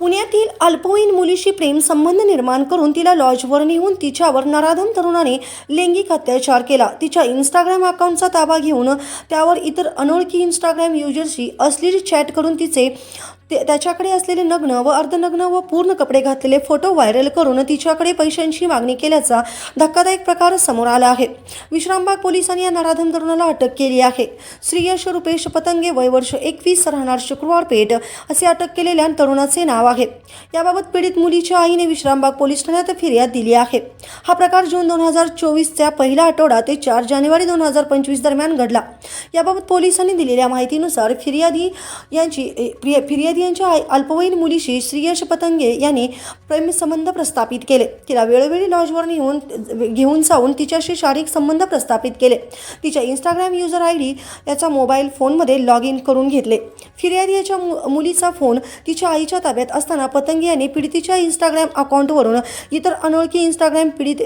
पुण्यातील अल्पवयीन मुलीशी प्रेमसंबंध निर्माण करून तिला लॉजवर नेऊन तिच्यावर नराधम तरुणाने लैंगिक अत्याचार केला. तिच्या इंस्टाग्राम अकाउंटचा ताबा घेऊन त्यावर इतर अनोळखी इंस्टाग्राम युजर्सशी अश्लील चॅट करून तिचे ते त्याच्याकडे असलेले नग्न व अर्धनग्न व पूर्ण कपडे घातलेले फोटो व्हायरल करून तिच्याकडे पैशांची मागणी केल्याचा धक्कादायक प्रकार समोर आला आहे. विश्रामबाग पोलिसांनी या नराधम तरुणाला अटक केली आहे. श्रीयश रुपेश पतंगे वय वर्ष एकवीस राहणार शुक्रवार पेठ असे अटक केलेल्या तरुणाचे नाव आहे. याबाबत पीडित मुलीच्या आईने विश्रामबाग पोलीस ठाण्यात फिर्याद दिली आहे. हा प्रकार जून दोन हजार चोवीसच्या पहिला आठवडा ते चार जानेवारी दोन हजार पंचवीस दरम्यान घडला. याबाबत पोलिसांनी दिलेल्या माहितीनुसार फिर्यादी यांची प्रिय- फिर्यादी यांच्या आई- अल्पवयीन मुलीशी श्रीयश पतंगे यांनी प्रेमसंबंध प्रस्थापित केले. तिला वेळोवेळी लॉजवर नेऊन घेऊन जाऊन तिच्याशी शारीरिक संबंध प्रस्थापित केले. तिच्या इंस्टाग्राम युजर आय डी याचा मोबाईल फोनमध्ये लॉग इन करून घेतले. फिर्यादी याच्या मु- मुलीचा फोन तिच्या आईच्या ताब्यात असताना पतंगे यांनी पीडितीच्या इंस्टाग्राम अकाउंटवरून इतर अनोळखी इंस्टाग्राम पीडित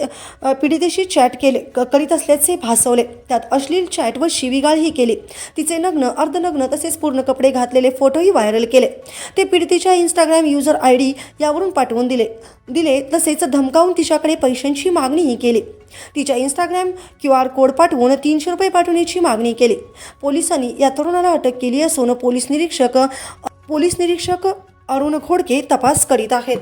पीडितेशी चॅट केले क- करीत असल्याचे भासवले. त्यात अश्लील चॅट व शिवीगाळही केली. तिचे नग्न अर्धनग्न तसेच पूर्ण कपडे घातलेले फोटोही व्हायरल केले. ते पीडितेच्या इंस्टाग्राम युजर आय डी यावरून पाठवून दिले. दिले तसेच धमकावून तिच्याकडे पैशांची मागणीही केली. तिच्या इंस्टाग्राम क्यू आर कोड पाठवून तीनशे रुपये पाठवण्याची मागणी केली. पोलिसांनी या तरुणाला अटक केली असून पोलीस निरीक्षक पोलीस निरीक्षक अरुण खोडके तपास करीत आहेत.